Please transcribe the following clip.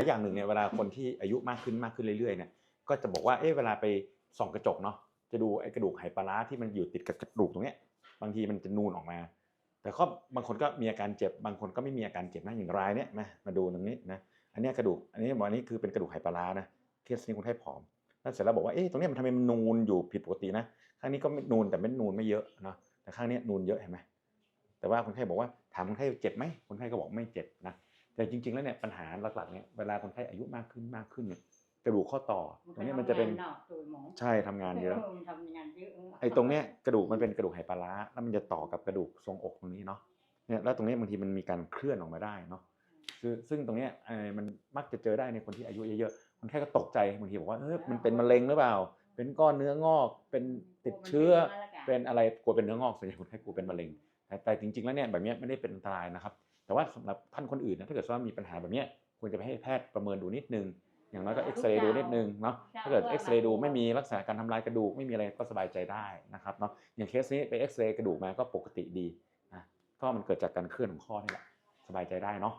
และอย่างหนึ่งเนี่ยเวลาคนที่อายุมากขึ้นมากขึ้นเรื่อยๆเนี่ยก็จะบอกว่าเอ๊ะเวลาไปส่องกระจกเนาะจะดูไอ้กระดูกไหปลาร้าที่มันอยู่ติดกับกระดูกตรงเนี้ยบางทีมันจะนูนออกมา แต่ก็บางคนก็มีอาการเจ็บบางคนก็ไม่มีอาการเจ็บนะอย่างรายเนี่ยมามาดูตรงนี้นะอันนี้กระดูกอันนี้บอกอันนี้คือเป็นกระดูกไหปลาร้านะเคสนี้คนไข้ผอมแล้วเสร็จแล้วบอกว่าเอ๊ะตรงนี้มันทำไมมันนูนอยู่ผิดปกตินะข้างนี้ก็ไม่นูนแต่ไม่นูนไม่เยอะนะแต่ข้างนี้นูนเยอะเห็นไหมแต่ว่าคนไข้บอกว่าถามคนไข้เจ็บไหมคนไข้ก็บอกไม่เจ็บนะ แต่จริง ๆ แล้วเนี่ยปัญหาหลักๆเนี่ยเวลาคนไข้อายุมากขึ้นมากขึ้นเนี่ยกระดูกข้อต่อตรงเนี้ยมันจะเป็นทำงาหกตัวหมอใช่ทำงานเยอะมันทำงานเยอะไอ้ตรงเนี้ยกระดูกมันเป็นกระดูกไหปลาร้าแล้วมันจะต่อกับกระดูกทรงอกตรงนี้เนาะเนี่ยแล้วตรงเนี้ยบางทีมันมีการเคลื่อนออกมาได้เนาะคือซึ่งตรงเนี้ยเอ่อมันมักจะเจอได้ในคนที่อายุเยอะๆคนไข้ก็ตกใจบางทีบอกว่าเออมันเป็นมะเร็งหรือเปล่า เป็นก้อนเนื้องอกเป็นติดเชื้อ เป็นอะไรกลัวเป็นเนื้องอกส่วนใหญ่คนไข้กลัวเป็นมะเร็ง แต่แต่จริงๆแล้วเนี่ยแบบเนี้ยไม่ได้เป็นอันตรายนะครับ แต่ว่าสำหรับท่านคนอื่นนะถ้าเกิดว่ามีปัญหาแบบเนี้ยควรจะไปให้แพทย์ประเมินดูนิดนึง อย่างน้อยก็เอ็กซเรย์ดูนิดนึงเนาะถ้าเกิดเอ็กซเรย์ดูไม่มีลักษณะการทำลายกระดูกไม่มีอะไรก็สบายใจได้นะครับเนาะอย่างเคสนี้ไปเอ็กซเรย์กระดูกมาก็ปกติดีนะก็มันเกิดจากการเคลื่อนของข้อนี่แหละสบายใจได้เนาะ